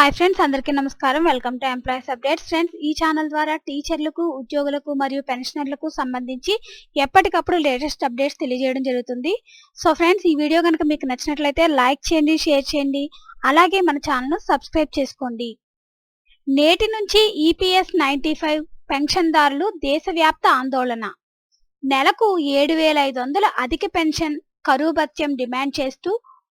Hi friends అందరికీ నమస్కారం. Welcome to employees updates friends ఈ ఛానల్ ద్వారా టీచర్లకు ఉద్యోగులకు మరియు పెన్షనర్లకు సంబంధించి ఎప్పటికప్పుడు లేటెస్ట్ అప్డేట్స్ తెలియజేయడం జరుగుతుంది. సో ఫ్రెండ్స్ ఈ వీడియో కనుక మీకు నచ్చినట్లయితే లైక్ చేయండి షేర్ చేయండి. అలాగే మన ఛానల్ను సబ్స్క్రైబ్ చేసుకోండి. నేటి నుంచి ఈపీఎస్ నైంటీ ఫైవ్ పెన్షన్దారులు దేశవ్యాప్త ఆందోళన. నెలకు ఏడు వేల ఐదు వందల అధిక పెన్షన్ కరువు భత్యం డిమాండ్ చేస్తూ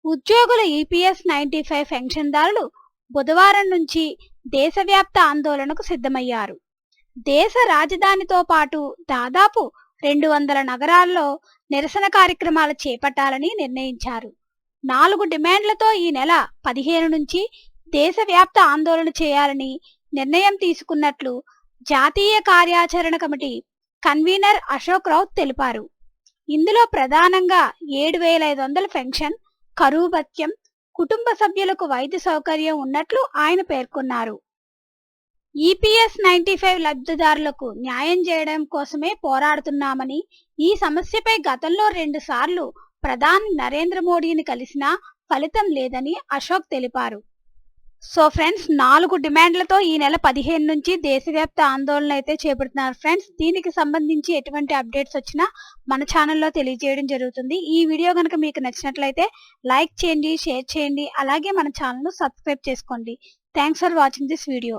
ఉద్యోగుల ఈపీఎస్ నైంటీ ఫైవ్ పెన్షన్దారులు బుధవారం నుంచి దేశవ్యాప్త ఆందోళనకు సిద్ధమయ్యారు. దేశ రాజధానితో పాటు దాదాపు రెండు వందల నగరాల్లో నిరసన కార్యక్రమాలు చేపట్టాలని నిర్ణయించారు. నాలుగు డిమాండ్లతో ఈ నెల పదిహేను నుంచి దేశవ్యాప్త ఆందోళన చేయాలని నిర్ణయం తీసుకున్నట్లు జాతీయ కార్యాచరణ కమిటీ కన్వీనర్ అశోక్ రౌత్ తెలిపారు. ఇందులో ప్రధానంగా ఏడు వేల ఐదు వందల పెన్షన్ కరువు భత్యం కుటుంబ సభ్యులకు వైద్య సౌకర్యం ఉన్నట్లు ఆయన పేర్కొన్నారు. ఈపీఎస్ నైన్టీ ఫైవ్ లబ్ధిదారులకు న్యాయం చేయడం కోసమే పోరాడుతున్నామని ఈ సమస్యపై గతంలో రెండు సార్లు ప్రధాని నరేంద్ర మోడీని కలిసినా ఫలితం లేదని అశోక్ తెలిపారు. సో ఫ్రెండ్స్ నాలుగు డిమాండ్లతో ఈ నెల పదిహేను నుంచి దేశవ్యాప్త ఆందోళన అయితే చేపడుతున్నారు. ఫ్రెండ్స్ దీనికి సంబంధించి ఎటువంటి అప్డేట్స్ వచ్చినా మన ఛానల్లో తెలియజేయడం జరుగుతుంది. ఈ వీడియో కనుక మీకు నచ్చినట్లయితే లైక్ చేయండి షేర్ చేయండి అలాగే మన ఛానల్ను సబ్స్క్రైబ్ చేసుకోండి. Thanks for watching this video.